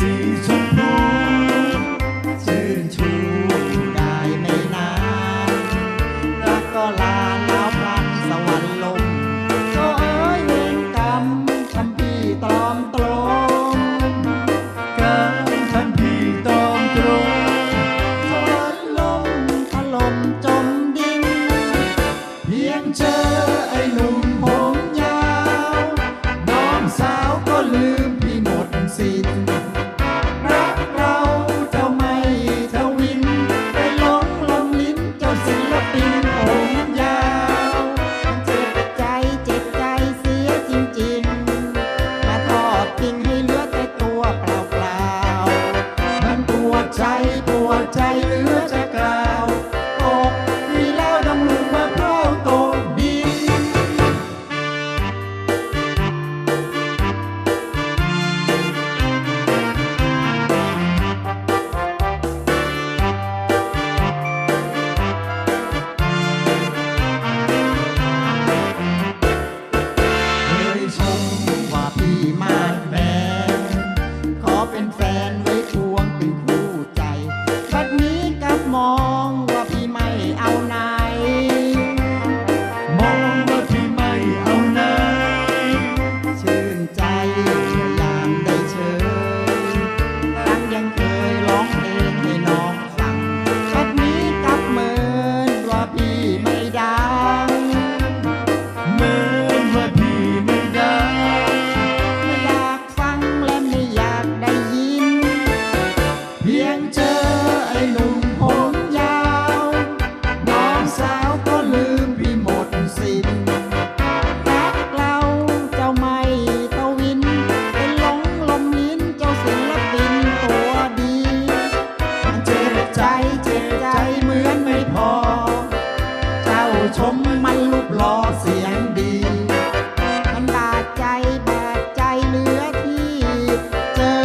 season. dolphin then. ชมมันลูกหล่อเสียงดี มันบาดใจบาดใจเหลือที่ เจอ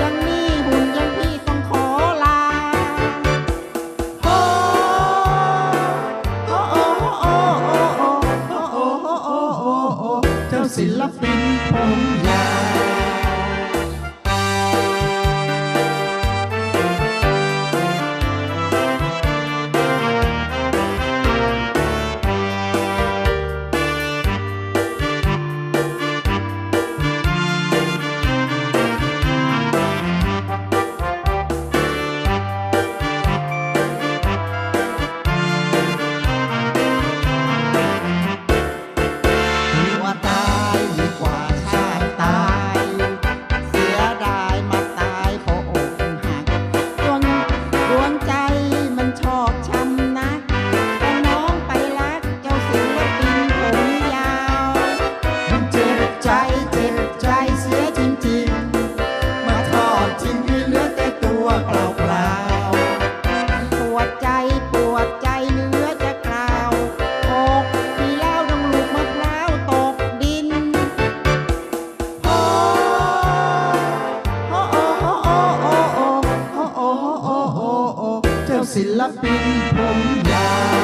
ยังนี่หุ่นยังพี่ต้องขอลาโอ้โอ้โอ้โอ้โอ้โอ้โอ้โอ้โอ้เจ้าศิลปินผม ศิลปินผมยาว